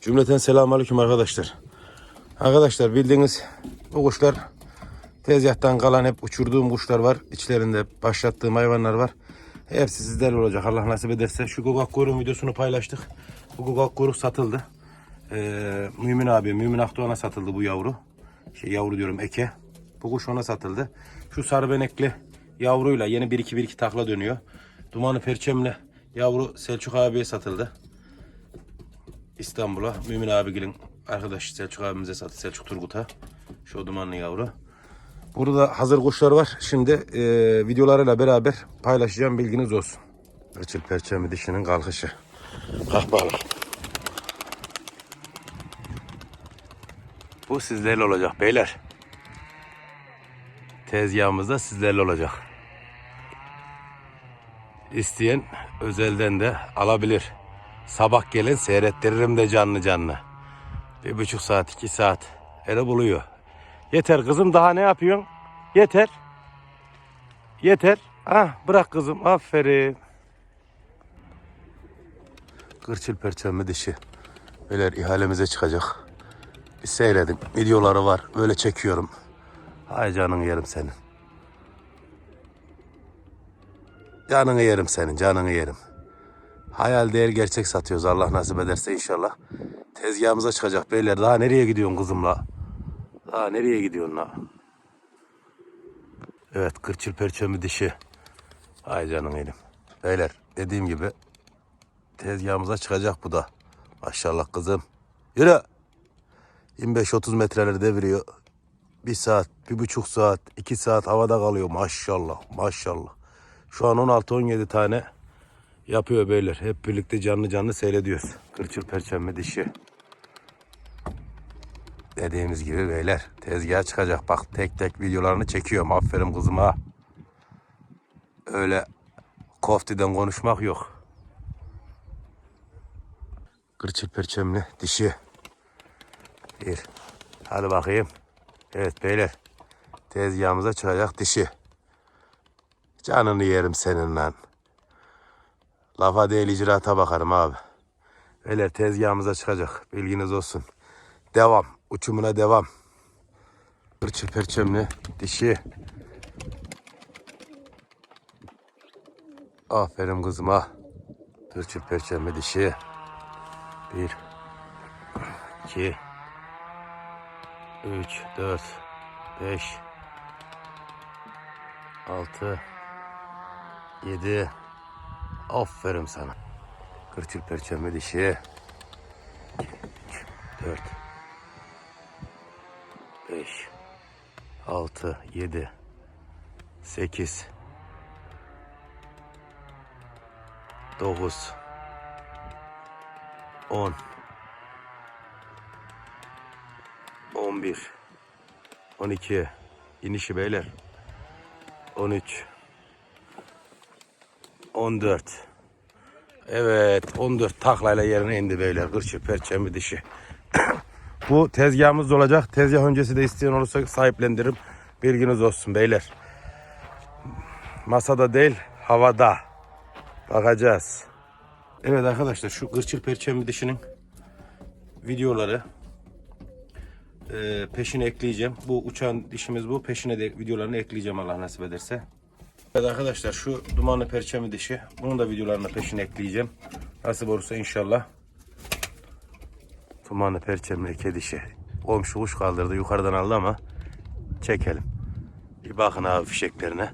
Cümleten selamünaleyküm arkadaşlar. Arkadaşlar bildiğiniz bu kuşlar tezgahtan kalan hep uçurduğum kuşlar var. İçlerinde başlattığım hayvanlar var. Hepsi sizlerle olacak Allah nasip ederse. Şu gugak kuyruğun videosunu paylaştık. Bu gugak kuyruk satıldı. Ee, Mümin abi, Mümin Akdoğan'a satıldı bu yavru. Şey yavru diyorum eke. Bu kuş ona satıldı. Şu sarı benekli yavruyla yeni 1-2-1-2 takla dönüyor. Dumanı perçemle yavru Selçuk abiye satıldı. İstanbul'a Mümin abigilin arkadaşı Selçuk abimize sattı Selçuk Turgut'a. Şu dumanlı yavru. Burada hazır kuşlar var. Şimdi e, videolarıyla beraber paylaşacağım bilginiz olsun. Irçıl perçemi dişinin kalkışı. Kalk bakalım. Bu sizlerle olacak beyler. Tezgahımızda sizlerle olacak. İsteyen özelden de alabilir. Sabah gelin seyrettiririm de canlı canlı. Bir buçuk saat, iki saat. Ele buluyor. Yeter kızım daha ne yapıyorsun? Yeter. Yeter. Ah bırak kızım aferin. Kırçıl perçemli dişi. Beyler ihalemize çıkacak. Bir seyredin. Videoları var. Böyle çekiyorum. Hay canını yerim senin. Canını yerim senin. Canını yerim. Hayal değil gerçek satıyoruz Allah nasip ederse inşallah. Tezgahımıza çıkacak beyler. Daha nereye gidiyorsun kızımla? Daha nereye gidiyorsun la? Evet kırçıl perçemi dişi. Ay canım benim. Beyler dediğim gibi tezgahımıza çıkacak bu da. Maşallah kızım. Yürü. 25-30 metreleri deviriyor. Bir saat, bir buçuk saat, iki saat havada kalıyor maşallah maşallah. Şu an 16-17 tane yapıyor beyler. Hep birlikte canlı canlı seyrediyoruz. Kırçıl perçemli dişi. Dediğimiz gibi beyler tezgaha çıkacak. Bak tek tek videolarını çekiyorum. Aferin kızıma. Öyle koftiden konuşmak yok. Kırçıl perçemli dişi. Bir. Hadi bakayım. Evet beyler. Tezgahımıza çıkacak dişi. Canını yerim senin lan. Lafa değil icraata bakarım abi. Beyler tezgahımıza çıkacak. Bilginiz olsun. Devam. Uçumuna devam. Kırçıl perçemli dişi. Aferin kızıma. Kırçıl perçemli dişi. Bir. iki, Üç, dört, beş, altı, yedi. Aferin sana. Kırçıl perçemli dişi. İki, üç, dört, 5 6 7 8 9 10 11 12 inişi beyler. 13 14 Evet 14 taklayla yerine indi beyler kırçıl perçemli dişi Bu tezgahımız olacak. Tezgah öncesi de isteyen olursa sahiplendiririm. Bilginiz olsun beyler. Masada değil, havada. Bakacağız. Evet arkadaşlar şu kırçıl perçemli dişinin videoları e, peşine ekleyeceğim. Bu uçan dişimiz bu. Peşine de videolarını ekleyeceğim Allah nasip ederse. Evet arkadaşlar şu dumanlı perçemli dişi. Bunun da videolarını peşine ekleyeceğim. Nasip olursa inşallah. Tumanlı perçemli eke dişi. Komşu kuş kaldırdı yukarıdan aldı ama çekelim. Bir bakın abi fişeklerine.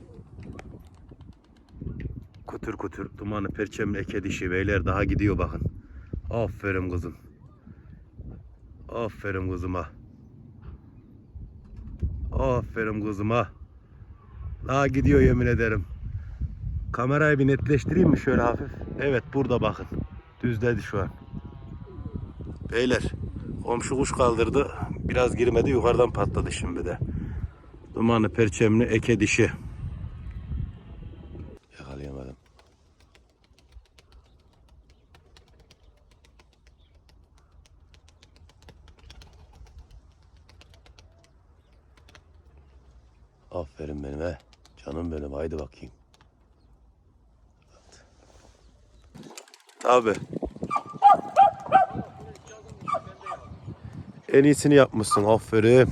Kutur kutur dumanlı perçemli eke dişi beyler daha gidiyor bakın. Aferin kızım. Aferin kızıma. Aferin kızıma. Daha gidiyor yemin ederim. Kamerayı bir netleştireyim mi şöyle hafif? Evet burada bakın. Düzledi şu an. Beyler komşu kuş kaldırdı. Biraz girmedi yukarıdan patladı şimdi de. Dumanlı perçemli eke dişi. Aferin benim he. Canım benim haydi bakayım. Abi. En iyisini yapmışsın aferin.